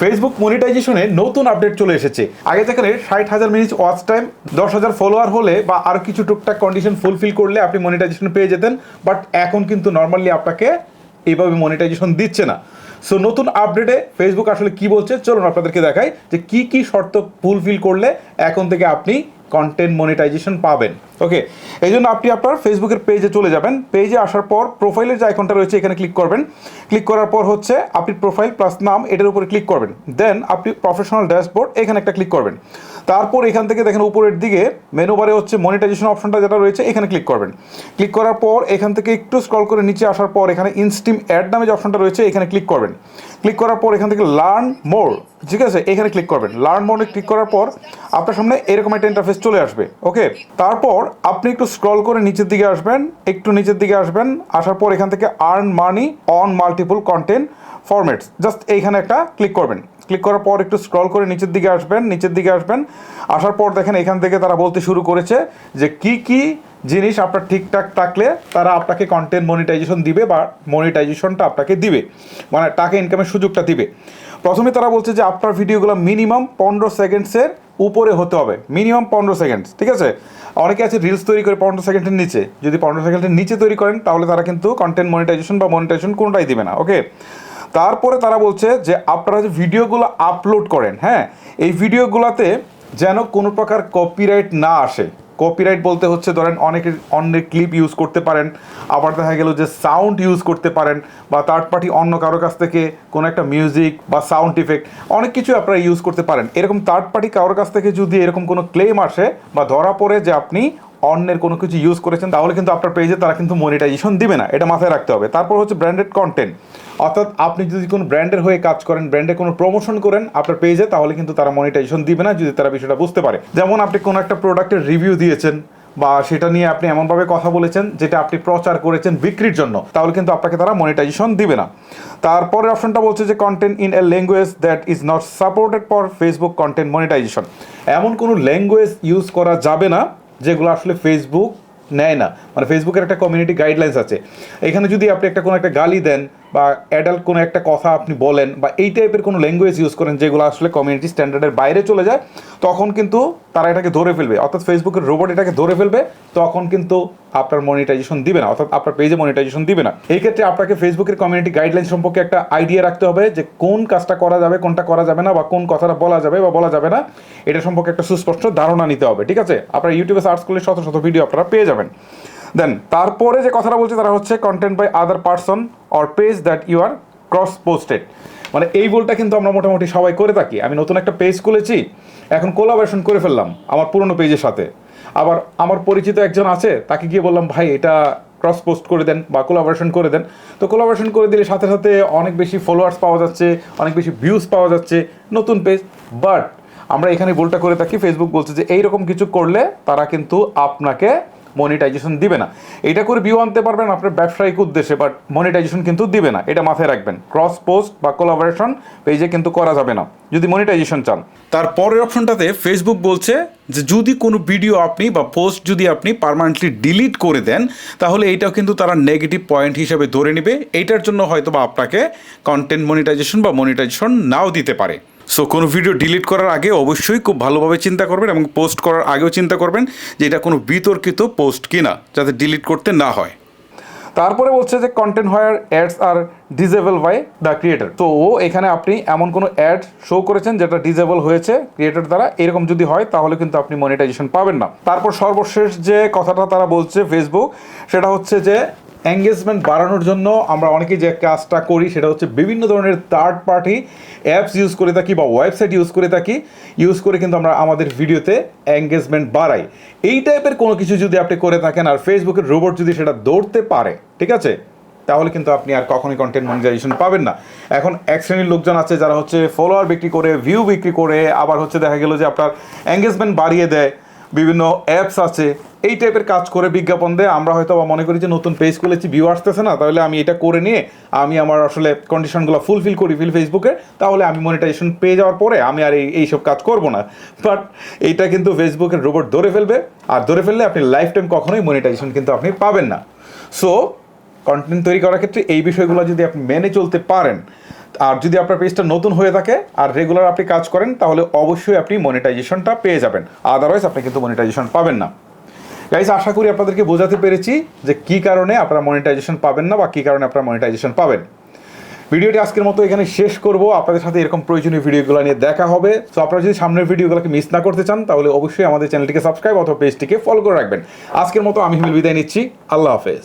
Facebook মনিটাইজেশনে নতুন update চলে এসেছে। আগে যেখানে ষাট হাজার মিনিট ওয়াচ টাইম দশ হাজার ফলোয়ার হলে বা আরও কিছু টুকটাক কন্ডিশন ফুলফিল করলে আপনি মনিটাইজেশন পেয়ে যেতেন বাট এখন কিন্তু নর্মালি আপনাকে এইভাবে মনিটাইজেশন দিচ্ছে না। সো নতুন আপডেটে ফেসবুক আসলে কি বলছে, চলুন আপনাদেরকে দেখাই যে কি কি শর্ত ফুলফিল করলে এখন থেকে আপনি কন্টেন্ট মনিটাইজেশন পাবেন। ওকে এই জন্য আপনি আপনার ফেসবুকের পেজে চলে যাবেন। পেজে আসার পর প্রোফাইলের যে আইকনটা রয়েছে, এখানে ক্লিক করবেন। ক্লিক করার পর হচ্ছে আপনি প্রোফাইল প্লাস নাম এটার উপরে ক্লিক করবেন। দেন আপনি প্রফেশনাল ড্যাশবোর্ড এখানে একটা ক্লিক করবেন। তারপর এখান থেকে দেখেন উপরের দিকে মেনু বারে হচ্ছে মনিটাইজেশন অপশনটা যেটা রয়েছে, এখানে ক্লিক করবেন। ক্লিক করার পর এখান থেকে একটু স্ক্রল করে নিচে আসার পর এখানে ইনস্টিম অ্যাড নামে যে অপশনটা রয়েছে, এখানে ক্লিক করবেন। ক্লিক করার পর এখান থেকে লার্ন মোর ঠিক আছে? এখানে ক্লিক করবেন। লার্ন মোরে ক্লিক করার পর আপনার সামনে এরকম একটা ইন্টারফেস চলে আসবে। ওকে তারপর আপনি একটু স্ক্রল করে নিচের দিকে আসবেন, একটু নিচের দিকে আসবেন, আসার পর এখান থেকে earn money on multiple content formats just এইখানে একটা ক্লিক করবেন। ক্লিক করার পর একটু স্ক্রল করে নিচের দিকে আসবেন, নিচের দিকে আসবেন, আসার পর দেখেন এখান থেকে তারা বলতে শুরু করেছে যে কি কি জিনিস আপনার ঠিকঠাক থাকলে তারা আপনাকে কন্টেন্ট মনিটাইজেশন দিবে বা মনিটাইজেশনটা আপনাকে দিবে। মানে টাকা ইনকামের সুযোগটা দিবে। প্রথমে তারা বলছে যে আপনার ভিডিওগুলো মিনিমাম পনেরো সেকেন্ডসের উপরে হতে হবে। মিনিমাম পনেরো সেকেন্ডস ঠিক আছে? অনেকে আছে রিলস তৈরি করে পনেরো সেকেন্ডের নিচে। যদি পনেরো সেকেন্ডের নিচে তৈরি করেন, তাহলে তারা কিন্তু কন্টেন্ট মনিটাইজেশন বা মনিটাইজেশন কোনোটাই দিবে না ওকে তারপরে তারা বলছে যে, আপনারা যে ভিডিওগুলো আপলোড করেন হ্যাঁ? এই ভিডিওগুলোতে যেন কোনো প্রকার কপিরাইট না আসে। কপিরাইট বলতে হচ্ছে, ধরেন অনেকের অন্যের ক্লিপ ইউজ করতে পারেন, আবার দেখা গেল যে সাউন্ড ইউজ করতে পারেন, বা থার্ড পার্টি অন্য কারও কাছ থেকে কোনো একটা মিউজিক বা সাউন্ড ইফেক্ট অনেক কিছু আপনারা ইউজ করতে পারেন। এরকম থার্ড পার্টি কারোর কাছ থেকে যদি এরকম কোনো ক্লেম আসে, বা ধরা পড়ে যে আপনি অন্যের কোনো কিছু ইউজ করেছেন, তাহলে কিন্তু আপনার পেজে তারা কিন্তু মনিটাইজেশন দিবে না। এটা মাথায় রাখতে হবে। তারপর হচ্ছে ব্র্যান্ডেড কন্টেন্ট অর্থাৎ আপনি যদি কোনো ব্র্যান্ডের হয়ে কাজ করেন ব্র্যান্ডে কোনো প্রমোশন করেন আপনার পেজে তাহলে কিন্তু তারা মনিটাইজেশন দিবে না যদি তারা বিষয়টা বুঝতে পারে। যেমন আপনি কোনো একটা প্রোডাক্টের রিভিউ দিয়েছেন বা সেটা নিয়ে আপনি এমনভাবে কথা বলেছেন, যেটা আপনি প্রচার করেছেন বিক্রির জন্য, তাহলে কিন্তু আপনাকে তারা মনিটাইজেশন দিবে না। তারপরে অপশনটা বলছে যে content in a language that is not supported for Facebook content monetization এমন কোনো ল্যাঙ্গুয়েজ ইউজ করা যাবে না যেগুলো আসলে ফেসবুক নেয় না। মানে ফেসবুকের একটা কমিউনিটি গাইডলাইন্স আছে। এখানে যদি আপনি একটা কোনো একটা গালি দেন বা অ্যাডাল্ট কোনো একটা কথা আপনি বলেন বা এই টাইপের কোনো ল্যাঙ্গুয়েজ ইউজ করেন যেগুলো আসলে কমিউনিটি স্ট্যান্ডার্ডের বাইরে চলে যায়, তখন কিন্তু তারা এটাকে ধরে ফেলবে। অর্থাৎ ফেসবুকের রোবট এটাকে ধরে ফেলবে, তখন কিন্তু আপনার মনিটাইজেশন দিবে না, অর্থাৎ আপনার পেজে মনিটাইজেশন দিবে না। এই ক্ষেত্রে আপনাকে ফেসবুকের কমিউনিটি গাইডলাইন সম্পর্কে একটা আইডিয়া রাখতে হবে যে কোন কাজটা করা যাবে, কোনটা করা যাবে না, বা কোন কথাটা বলা যাবে বা বলা যাবে না, এটা সম্পর্কে একটা সুস্পষ্ট ধারণা নিতে হবে, ঠিক আছে? আপনার ইউটিউবে সার্চ করলে শত শত ভিডিও আপনারা পেয়ে যাবেন। দেন তারপরে যে কথাটা বলছে তারা হচ্ছে content by other person or page that you are cross posted মানে এই বলটা কিন্তু আমরা মোটামুটি সবাই করে থাকি। আমি নতুন একটা পেজ খুলেছি, এখন কোলাবোরেশন করে ফেললাম আমার পুরনো পেজের সাথে। আবার আমার পরিচিত একজন আছে, তাকে গিয়ে বললাম, ভাই, এটা ক্রস পোস্ট করে দেন বা কোলাবোরেশন করে দেন। তো কোলাবোরেশন করে দিলে সাথে সাথে অনেক বেশি ফলোয়ার্স পাওয়া যাচ্ছে, অনেক বেশি ভিউজ পাওয়া যাচ্ছে, নতুন পেজ বাট আমরা এখানে ভুলটা করে থাকি। ফেসবুক বলছে যে, এইরকম কিছু করলে তারা কিন্তু আপনাকে মনিটাইজেশন দিবে না। এটা করে ভিউ আনতে পারবেন আপনার ব্যবসায়িক উদ্দেশ্যে বাট মনিটাইজেশন কিন্তু দিবে না। এটা মাথায় রাখবেন। ক্রস পোস্ট বা কোলাবোরেশন পেজে কিন্তু করা যাবে না, যদি মনিটাইজেশন চান। তার পরের অপশনটাতে ফেসবুক বলছে যে, যদি কোনো ভিডিও আপনি বা পোস্ট যদি আপনি পারমানেন্টলি ডিলিট করে দেন, তাহলে এইটাও কিন্তু তারা নেগেটিভ পয়েন্ট হিসেবে ধরে নেবে। এইটার জন্য হয়তো বা আপনাকে কন্টেন্ট মনিটাইজেশন বা মনিটাইজেশন নাও দিতে পারে। সো কোনো ভিডিও ডিলিট করার আগে অবশ্যই খুব ভালোভাবে চিন্তা করবেন এবং পোস্ট করার আগেও চিন্তা করবেন যে এটা কোনো বিতর্কিত পোস্ট কিনা, যাতে ডিলিট করতে না হয়। তারপরে বলছে যে content where ads are disabled by the creator তো ও এখানে আপনি এমন কোনো অ্যাড শো করেছেন যেটা ডিজেবল হয়েছে ক্রিয়েটার দ্বারা? এরকম যদি হয়, তাহলে কিন্তু আপনি মনিটাইজেশন পাবেন না। তারপর সর্বশেষ যে কথাটা তারা বলছে ফেসবুক সেটা হচ্ছে যে এঙ্গেজমেন্ট বাড়ানোর জন্য আমরা অনেকেই যে কাজটা করি সেটা হচ্ছে বিভিন্ন ধরনের থার্ড পার্টি অ্যাপস ইউজ করে থাকি বা ওয়েবসাইট ইউজ করে থাকি। ইউজ করে কিন্তু আমরা আমাদের ভিডিওতে এঙ্গেজমেন্ট বাড়াই। এই টাইপের কোনো কিছু যদি আপনি করে থাকেন আর ফেসবুকের রোবট যদি সেটা দৌড়তে পারে, ঠিক আছে? তাহলে কিন্তু আপনি আর কখনোই কন্টেন্ট মনিটাইজেশন পাবেন না। এখন এক শ্রেণির লোকজন আছে যারা হচ্ছে ফলোয়ার বিক্রি করে ভিউ বিক্রি করে, আবার হচ্ছে দেখা গেল যে আপনার এঙ্গেজমেন্ট বাড়িয়ে দেয়। বিভিন্ন অ্যাপস আছে এই টাইপের কাজ করে বিজ্ঞাপন দেয়। আমরা হয়তো বা মনে করি যে নতুন পেজ খুলেছি ভিউ আসতেছে না, তাহলে আমি এটা করে নিয়ে আমি আমার আসলে কন্ডিশনগুলো ফুলফিল করি ফিল ফেসবুকে তাহলে আমি মনিটাইজেশন পেয়ে যাওয়ার পরে আমি আর এই এইসব কাজ করব না। বাট এইটা কিন্তু ফেসবুকের রোবট ধরে ফেলবে, আর ধরে ফেললে আপনি লাইফ টাইম কখনোই মনিটাইজেশন কিন্তু আপনি পাবেন না। সো কন্টেন্ট তৈরি করার ক্ষেত্রে এই বিষয়গুলো যদি আপনি মেনে চলতে পারেন, আর যদি আপনার পেজটা নতুন হয়ে থাকে, আর রেগুলার আপনি কাজ করেন, তাহলে অবশ্যই আপনি মনিটাইজেশনটা পেয়ে যাবেন। আদারওয়াইজ আপনি কিন্তু মনিটাইজেশন পাবেন না। গাইজ আশা করি আপনাদেরকে বোঝাতে পেরেছি যে কি কারণে আপনারা মনিটাইজেশন পাবেন না বা কি কারণে আপনারা মনিটাইজেশন পাবেন। ভিডিওটি আজকের মতো এখানে শেষ করব। আপনাদের সাথে এরকম প্রয়োজনীয় ভিডিওগুলো নিয়ে দেখা হবে। তো আপনারা যদি সামনের ভিডিওগুলোকে মিস না করতে চান, তাহলে অবশ্যই আমাদের চ্যানেলটিকে সাবস্ক্রাইব অথবা পেজটিকে ফলো করে রাখবেন। আজকের মতো আমি হিমেল বিদায় নিচ্ছি। আল্লাহ হাফেজ।